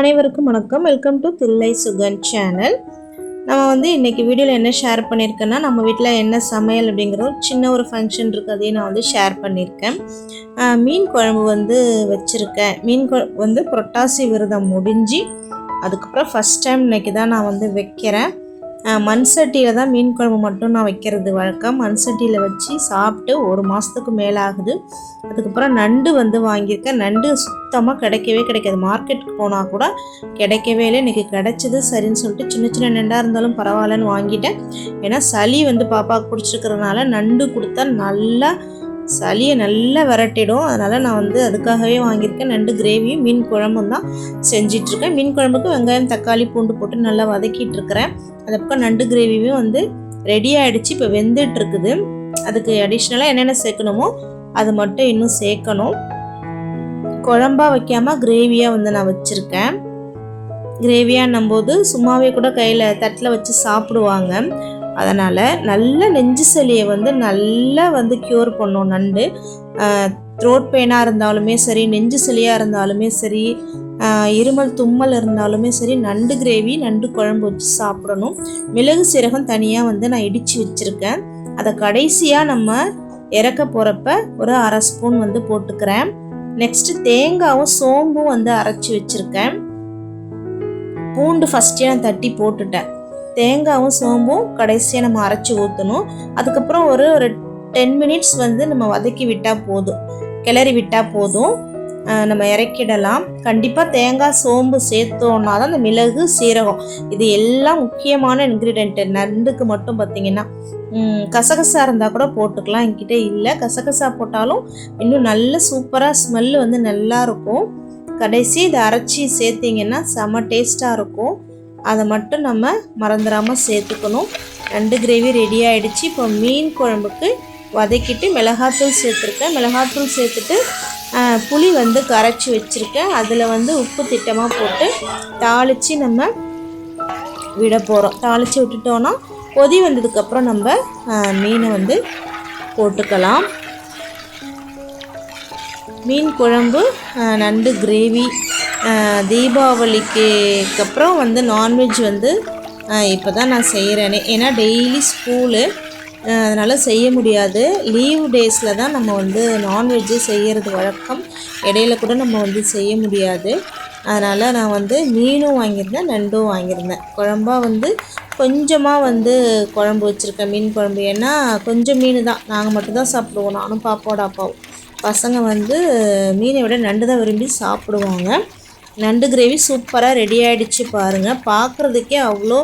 அனைவருக்கும் வணக்கம். Welcome to Thillai Sugan channel நம்ம வந்து இன்றைக்கி வீடியோவில் என்ன ஷேர் பண்ணியிருக்கேன்னா நம்ம வீட்டில் என்ன சமையல் அப்படிங்கிற ஒரு சின்ன ஒரு ஃபங்க்ஷன் இருக்குது அதையும் நான் வந்து ஷேர் பண்ணியிருக்கேன் மீன் குழம்பு வந்து வச்சுருக்கேன். மீன் குழம்பு வந்து புரட்டாசி விரதம் முடிஞ்சு அதுக்கப்புறம் ஃபஸ்ட் டைம் இன்னைக்கு தான் நான் வந்து வைக்கிறேன். மண் சட்டியில் தான் மீன் குழம்பு மட்டும் நான் வைக்கிறது வழக்கம். மண் சட்டியில் வச்சு சாப்பிட்டு ஒரு மாதத்துக்கு மேலே ஆகுது அதுக்கப்புறம் நண்டு வந்து வாங்கியிருக்கேன். நண்டு சுத்தமாக கிடைக்கவே கிடைக்காது. மார்க்கெட்டுக்கு போனால் கூட கிடைக்கவே இல்லை. இன்றைக்கி கிடைச்சது சரின்னு சொல்லிட்டு சின்ன சின்ன நண்டாக இருந்தாலும் பரவாயில்லன்னு வாங்கிட்டேன். ஏன்னா சளி வந்து பாப்பாவுக்கு பிடிச்சிருக்கிறதுனால நண்டு கொடுத்தா நல்லா சளியை நல்லா விரட்டிடும். அதனால் நான் வந்து அதுக்காகவே வாங்கியிருக்கேன். நண்டு கிரேவியும் மீன் குழம்பும் தான் செஞ்சிட்ருக்கேன். மீன் குழம்புக்கு வெங்காயம் தக்காளி பூண்டு போட்டு நல்லா வதக்கிட்டு இருக்கிறேன் அது பக்கம் நண்டு கிரேவியும் வந்து ரெடி ஆகிடுச்சு இப்போ வெந்துட்டுருக்குது அதுக்கு அடிஷ்னலாக என்னென்ன சேர்க்கணுமோ அது மட்டும் இன்னும் சேர்க்கணும். குழம்பா வைக்காமல் கிரேவியாக வந்து நான் வச்சுருக்கேன். கிரேவியான்னும் போது சும்மாவே கூட கையில் தட்டில் வச்சு சாப்பிடுவாங்க. அதனால் நல்ல நெஞ்சு சளியை வந்து நல்லா வந்து க்யூர் பண்ணும் நண்டு. த்ரோட் பெயினாக இருந்தாலுமே சரி நெஞ்சு சளியாக இருந்தாலுமே சரி இருமல் தும்மல் இருந்தாலுமே சரி நண்டு கிரேவி நண்டு குழம்பு வச்சு சாப்பிடணும். மிளகு சீரகம் தனியாக வந்து நான் இடித்து வச்சுருக்கேன். அதை கடைசியாக நம்ம இறக்க போகிறப்ப ஒரு அரை ஸ்பூன் வந்து போட்டுக்கிறேன். நெக்ஸ்ட்டு தேங்காவும் சோம்பும் வந்து அரைச்சி வச்சுருக்கேன். பூண்டு ஃபஸ்ட்டே நான் தட்டி போட்டுட்டேன். தேங்காயும் சோம்பும் கடைசியாக நம்ம அரைச்சி ஊற்றணும் அதுக்கப்புறம் ஒரு ஒரு டென் மினிட்ஸ் வந்து நம்ம வதக்கி விட்டால் போதும். கிளறி விட்டால் போதும். நம்ம இறக்கிடலாம். கண்டிப்பாக தேங்காய் சோம்பு சேர்த்தோன்னா தான் அந்த மிளகு சீரகம் இது எல்லாம் முக்கியமான இன்க்ரீடியண்ட்டு நண்டுக்கு மட்டும் பார்த்தீங்கன்னா கசகசா இருந்தால் கூட போட்டுக்கலாம். என்கிட்ட இல்லை. கசகசா போட்டாலும் இன்னும் நல்ல சூப்பராக ஸ்மெல்லு வந்து நல்லா இருக்கும். கடைசி இதை அரைச்சி சேர்த்திங்கன்னா செம டேஸ்ட்டாக இருக்கும். அதை மட்டும் நம்ம மறந்துடாமல் சேர்த்துக்கணும். நண்டு கிரேவி ரெடி ஆகிடுச்சு இப்போ மீன் குழம்புக்கு வதக்கிட்டு மிளகாத்தூள் சேர்த்துருக்கேன். மிளகாத்தூள் சேர்த்துட்டு புளி வந்து கரைச்சி வச்சுருக்கேன். அதில் வந்து உப்பு திட்டமாக போட்டு தாளித்து நம்ம விட போகிறோம் தாளித்து விட்டுட்டோன்னா கொதி வந்ததுக்கப்புறம் நம்ம மீனை வந்து போட்டுக்கலாம். மீன் குழம்பு நண்டு கிரேவி தீபாவளிக்கு அப்புறம் வந்து நான்வெஜ் வந்து இப்போ தான் நான் செய்கிறேனே ஏன்னா டெய்லி ஸ்கூலு அதனால் செய்ய முடியாது. லீவ் டேஸில் தான் நம்ம வந்து நான்வெஜ்ஜு செய்கிறது வழக்கம். இடையில கூட நம்ம வந்து செய்ய முடியாது. அதனால் நான் வந்து மீனும் வாங்கியிருந்தேன் நண்டும் வாங்கியிருந்தேன். குழம்பா வந்து கொஞ்சமாக வந்து குழம்பு வச்சுருக்கேன் மீன் குழம்பு. ஏன்னா கொஞ்சம் மீன் தான். நாங்கள் மட்டும்தான் சாப்பிடுவோம். நானும் பாப்போட அப்பாவும். பசங்க வந்து மீனை விட நண்டு தான் விரும்பி சாப்பிடுவாங்க. நண்டு கிரேவி சூப்பராக ரெடி ஆகிடுச்சு பாருங்கள் பார்க்குறதுக்கே அவ்வளோ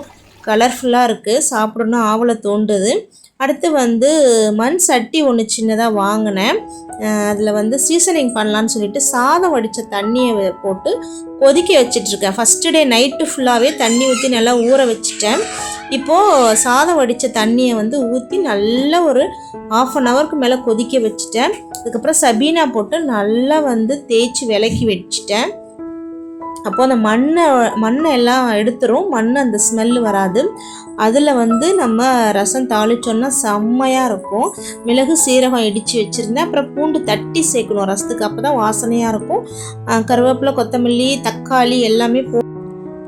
கலர்ஃபுல்லாக இருக்குது சாப்பிடணும் ஆவலை தோண்டுது. அடுத்து வந்து மண் சட்டி ஒன்று சின்னதாக வாங்கினேன். அதில் வந்து சீசனிங் பண்ணலான்னு சொல்லிட்டு சாதம் வடித்த தண்ணியை போட்டு கொதிக்க வச்சிட்ருக்கேன். ஃபஸ்ட்டு டே நைட்டு ஃபுல்லாகவே தண்ணி ஊற்றி நல்லா ஊற வச்சுட்டேன். இப்போது சாதம் வடித்த தண்ணியை வந்து ஊற்றி நல்லா ஒரு ஆஃப் அன் ஹவருக்கு மேலே கொதிக்க வச்சுட்டேன். அதுக்கப்புறம் சபீனா போட்டு நல்லா வந்து தேய்ச்சி விலக்கி வச்சிட்டேன். அப்போ அந்த மண்ணை மண்ணை எல்லாம் எடுத்துரும். மண் அந்த ஸ்மெல் வராது. அதில் வந்து நம்ம ரசம் தாளிச்சோன்னா செம்மையாக இருக்கும். மிளகு சீரகம் இடித்து வச்சுருந்தேன். அப்புறம் பூண்டு தட்டி சேர்க்கணும். ரசத்துக்கு அப்போ தான் வாசனையாக இருக்கும் கருவேப்பிலை கொத்தமல்லி தக்காளி எல்லாமே போ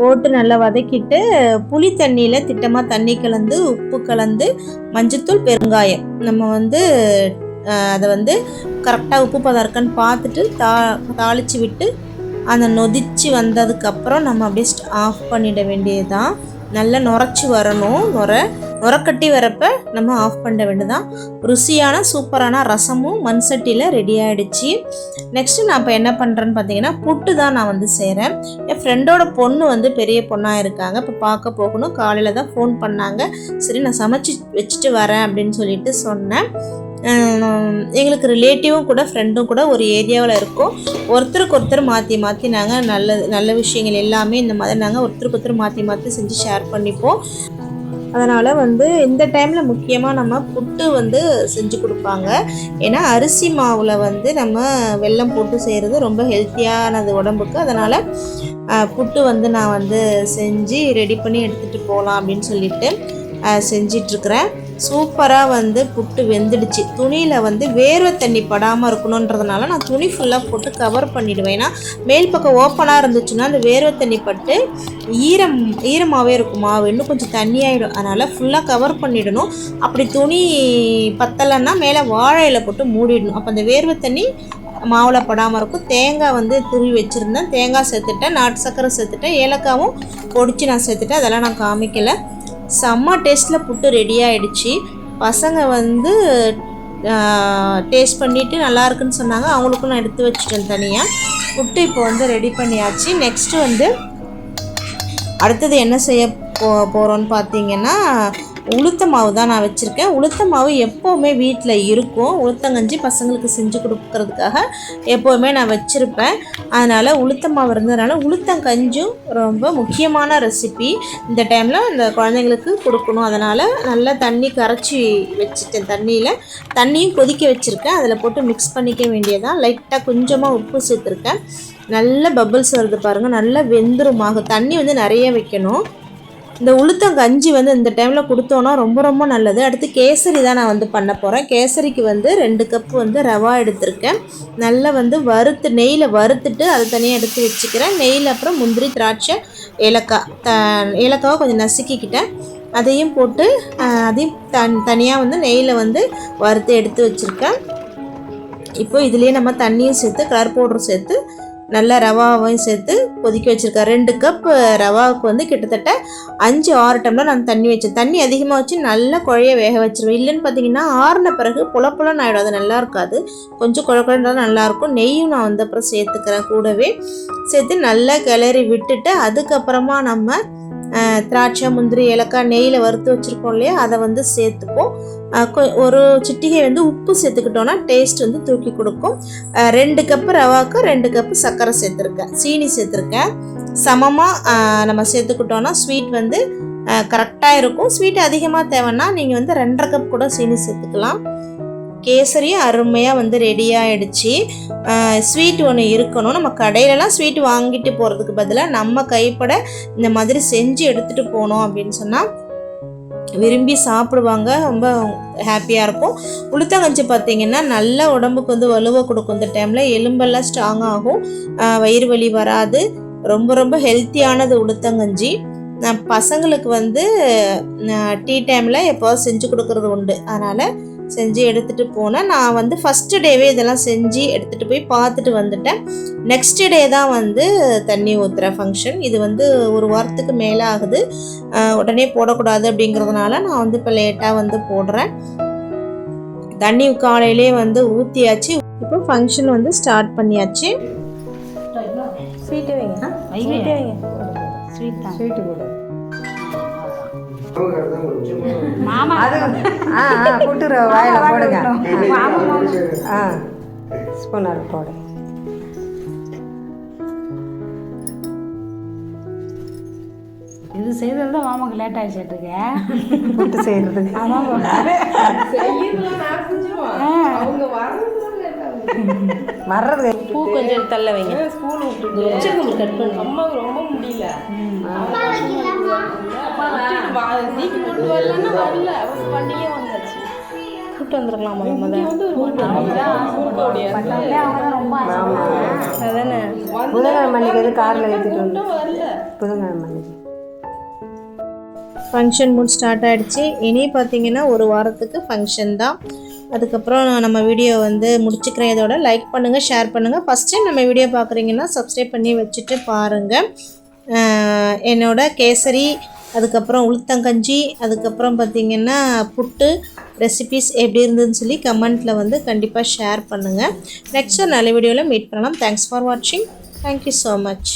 போட்டு நல்லா வதக்கிட்டு புளி தண்ணியில் திட்டமாக தண்ணி கலந்து உப்பு கலந்து மஞ்சத்தூள் பெருங்காயம். நம்ம வந்து அதை வந்து கரெக்டாக உப்பு பதம் இருக்கான்னு பார்த்துட்டு தா தாளித்து விட்டு அந்த நொதிச்சு வந்ததுக்கப்புறம் நம்ம அப்படியே ஆஃப் பண்ணிட வேண்டியதுதான். நல்லா நுரைச்சி வரணும். நுர நுரக்கட்டி வரப்ப நம்ம ஆஃப் பண்ண வேண்டியதான் ருசியான சூப்பரான ரசமும் மண் சட்டியில் ரெடி ஆகிடுச்சு நெக்ஸ்ட்டு நான் இப்போ என்ன பண்ணுறேன்னு பார்த்தீங்கன்னா புட்டு தான் நான் வந்து செய்கிறேன் என் ஃப்ரெண்டோட பொண்ணு வந்து பெரிய பொண்ணாக இருக்காங்க. இப்போ பார்க்க போகணும். காலையில் தான் ஃபோன் பண்ணாங்க. சரி நான் சமைச்சு வச்சுட்டு வரேன் அப்படின்னு சொல்லிட்டு சொன்னேன். எங்களுக்கு ரிலேட்டிவும் கூட ஃப்ரெண்டும் கூட ஒரு ஏரியாவில் இருக்கோம். ஒருத்தருக்கு ஒருத்தர் மாற்றி மாற்றி நாங்கள் நல்ல நல்ல விஷயங்கள் எல்லாமே இந்த மாதிரி நாங்கள் ஒருத்தருக்கு ஒருத்தர் மாற்றி மாற்றி செஞ்சு ஷேர் பண்ணிப்போம். அதனால் வந்து இந்த டைமில் முக்கியமாக நம்ம புட்டு வந்து செஞ்சு கொடுப்பாங்க. ஏன்னா அரிசி மாவில் வந்து நம்ம வெல்லம் போட்டு செய்கிறது ரொம்ப ஹெல்த்தியானது உடம்புக்கு. அதனால் புட்டு வந்து நான் வந்து செஞ்சு ரெடி பண்ணி எடுத்துகிட்டு போகலாம் அப்படின்னு சொல்லிட்டு செஞ்சிட்ருக்கிறேன் சூப்பராக வந்து புட்டு வெந்துடுச்சு. துணியில் வந்து வேர்வை தண்ணி படாமல் இருக்கணுன்றதுனால நான் துணி ஃபுல்லாக போட்டு கவர் பண்ணிவிடுவேன் ஏன்னா மேல் பக்கம் ஓப்பனாக இருந்துச்சுன்னா அந்த வேர்வை தண்ணி பட்டு ஈரம் ஈரமாகவே இருக்கும். மாவு இன்னும் கொஞ்சம் தண்ணியாகிடும் அதனால் ஃபுல்லாக கவர் பண்ணிடணும். அப்படி துணி பத்தலைன்னா மேலே வாழையில் போட்டு மூடிடணும். அப்போ அந்த வேர்வை தண்ணி மாவில் படாமல் இருக்கும். தேங்காய் வந்து துருவி வச்சுருந்தேன். தேங்காய் சேர்த்துட்டேன். நாட்டு சர்க்கரை சேர்த்துட்டேன். ஏலக்காவும் பொடிச்சு நான் சேர்த்துட்டேன். அதெல்லாம் நான் காமிக்கலை. செம்ம டேஸ்ட்டில் புட்டு ரெடி ஆகிடுச்சு பசங்க வந்து டேஸ்ட் பண்ணிவிட்டு நல்லாயிருக்குன்னு சொன்னாங்க. அவங்களுக்கும் நான் எடுத்து வச்சுட்டேன் தனியாக புட்டு இப்போ வந்து ரெடி பண்ணியாச்சு. நெக்ஸ்ட்டு வந்து அடுத்தது என்ன செய்ய போ போகிறோன்னு பார்த்தீங்கன்னா உளுத்த மாவு தான் நான் வச்சுருக்கேன். உளுத்த மாவு எப்போவுமே வீட்டில் இருக்கும். உளுத்தங்கஞ்சி பசங்களுக்கு செஞ்சு கொடுக்கறதுக்காக எப்போவுமே நான் வச்சுருப்பேன். அதனால் உளுத்த மாவு இருந்ததுனால உளுத்தங்கஞ்சும் ரொம்ப முக்கியமான ரெசிபி இந்த டைமில் இந்த குழந்தைங்களுக்கு கொடுக்கணும். அதனால் நல்லா தண்ணி கரைச்சி வச்சுட்டேன் தண்ணியில். தண்ணியும் கொதிக்க வச்சுருக்கேன். அதில் போட்டு மிக்ஸ் பண்ணிக்க வேண்டியதான் லைட்டாக கொஞ்சமாக உப்பு சேர்த்துருக்கேன். நல்ல பபிள்ஸ் வருது பாருங்கள் நல்லா வெந்துருமாகும். தண்ணி வந்து நிறைய வைக்கணும். இந்த உளுத்தங்கஞ்சி வந்து இந்த டைமில் கொடுத்தோன்னா ரொம்ப ரொம்ப நல்லது. அடுத்து கேசரி தான் நான் வந்து பண்ண போகிறேன் கேசரிக்கு வந்து ரெண்டு கப்பு வந்து ரவா எடுத்திருக்கேன். நல்லா வந்து வறுத்து நெய்யில் வறுத்துட்டு அதை தனியாக எடுத்து வச்சுக்கிறேன். நெய்யில் அப்புறம் முந்திரி திராட்சை ஏலக்காய் த ஏலக்காவை கொஞ்சம் நசுக்கிக்கிட்டேன். அதையும் போட்டு அதையும் தன் தனியாக வந்து நெய்யில் வந்து வறுத்து எடுத்து வச்சுருக்கேன். இப்போ இதுலேயே நம்ம தண்ணியும் சேர்த்து கலர் பவுடரும் சேர்த்து நல்லா ரவாவையும் சேர்த்து கொதிக்க வச்சுருக்கேன் ரெண்டு கப் ரவாவுக்கு வந்து கிட்டத்தட்ட அஞ்சு ஆறு டம்ளர் நான் தண்ணி வச்சேன் தண்ணி அதிகமாக வச்சு நல்லா குழைய வேக வச்சிருவேன். இல்லைன்னு பார்த்தீங்கன்னா ஆறின பிறகு புலப்புலன்னு ஆகிடும் அது நல்லா இருக்காது. கொஞ்சம் குழ நல்லாயிருக்கும் நெய்யும் நான் வந்தப்புறம் சேர்த்துக்கிறேன் கூடவே. சேர்த்து நல்லா கிளறி விட்டுட்டு அதுக்கப்புறமா நம்ம திராட்சை முந்திரி ஏலக்காய் நெய்யில் வறுத்து வச்சுருக்கோம் இல்லையா? அதை வந்து சேர்த்துப்போம். ஒரு சிட்டிகை வந்து உப்பு சேர்த்துக்கிட்டோன்னா டேஸ்ட் வந்து தூக்கி கொடுக்கும். ரெண்டு கப்பு ரவாவுக்கு ரெண்டு கப்பு சர்க்கரை சேர்த்துருக்கேன். சீனி சேர்த்துருக்கேன். சமமாக நம்ம சேர்த்துக்கிட்டோன்னா ஸ்வீட் வந்து கரெக்டாக இருக்கும். ஸ்வீட் அதிகமாக தேவைன்னா நீங்கள் வந்து ரெண்டரை கப் கூட சீனி சேர்த்துக்கலாம். கேசரியும் அருமையாக வந்து ரெடி ஆகிடுச்சு ஸ்வீட் ஒன்று இருக்கணும். நம்ம கடையிலலாம் ஸ்வீட் வாங்கிட்டு போகிறதுக்கு பதிலாக நம்ம கைப்பட இந்த மாதிரி செஞ்சு எடுத்துகிட்டு போனோம் அப்படின்னு சொன்னால் விரும்பி சாப்பிடுவாங்க. ரொம்ப ஹாப்பியாக இருக்கும். உளுத்தங்கஞ்சி பார்த்திங்கன்னா நல்ல உடம்புக்கு வந்து வலுவை கொடுக்கும். இந்த டைமில் எலும்பெல்லாம் ஸ்ட்ராங் ஆகும். வயிறு வலி வராது. ரொம்ப ரொம்ப ஹெல்த்தியானது உளுத்தங்கஞ்சி. பசங்களுக்கு வந்து டீ டைமில் எப்போது செஞ்சு கொடுக்குறது உண்டு. அதனால் செஞ்சு எடுத்துகிட்டு போனேன். நான் வந்து ஃபஸ்ட்டு டேவே இதெல்லாம் செஞ்சு எடுத்துகிட்டு போய் பார்த்துட்டு வந்துட்டேன். நெக்ஸ்ட் டே தான் வந்து தண்ணி ஊற்றுற ஃபங்க்ஷன் இது வந்து ஒரு வாரத்துக்கு மேலே ஆகுது. உடனே போடக்கூடாது அப்படிங்கிறதுனால நான் வந்து இப்போ லேட்டாக வந்து போடுறேன். தண்ணி காலையிலே வந்து ஊற்றியாச்சு இப்போ ஃபங்க்ஷன் வந்து ஸ்டார்ட் பண்ணியாச்சு. ஸ்வீட்டு வைங்க ஸ்வீட்டு வைங்க ஸ்வீட் ஸ்வீட்டு அது ஆ ஆ புட்டுற வாயில போடுங்க. ஆ ஸ்பூனர் போடு. இது செய்தது தான் மாமாக்கு லேட் ஆகிடுச்சிட்டுருக்க புட்டு செய்யறதுக்கு அதான் வர்றது பூ கொஞ்சம் தள்ள வைங்க. வச்சிருக்கோம் கட் பண்ணி அம்மாவுக்கு ரொம்ப முடியல. கொண்டு வரலன்னா வரல. பண்டிகை கூப்பிட்டு வந்துருக்கலாமா நம்ம அதானே. புதன்கிழமை அன்னைக்கு எது காரில் ஏற்றிட்டு வந்து? வரல. புதன்கிழமை அன்னைக்கு. ஃபங்க்ஷன் மூட் ஸ்டார்ட் ஆகிடுச்சு இனி பார்த்தீங்கன்னா ஒரு வாரத்துக்கு ஃபங்க்ஷன் தான். அதுக்கப்புறம் நம்ம வீடியோ வந்து முடிச்சுக்கிறேன். இதோட லைக் பண்ணுங்கள் ஷேர் பண்ணுங்கள் ஃபஸ்ட் டைம் நம்ம வீடியோ பார்க்குறீங்கன்னா சப்ஸ்கிரைப் பண்ணி வச்சுட்டு பாருங்கள் என்னோட கேசரி அதுக்கப்புறம் உளுத்தங்கஞ்சி அதுக்கப்புறம் பார்த்திங்கன்னா புட்டு ரெசிபிஸ் எப்படி இருந்ததுன்னு சொல்லி கமெண்ட்டில் வந்து கண்டிப்பாக ஷேர் பண்ணுங்கள் நெக்ஸ்ட் ஒரு நல்ல வீடியோவில் மீட் பண்ணலாம். தேங்க்ஸ் ஃபார் வாட்சிங் தேங்க்யூ ஸோ மச்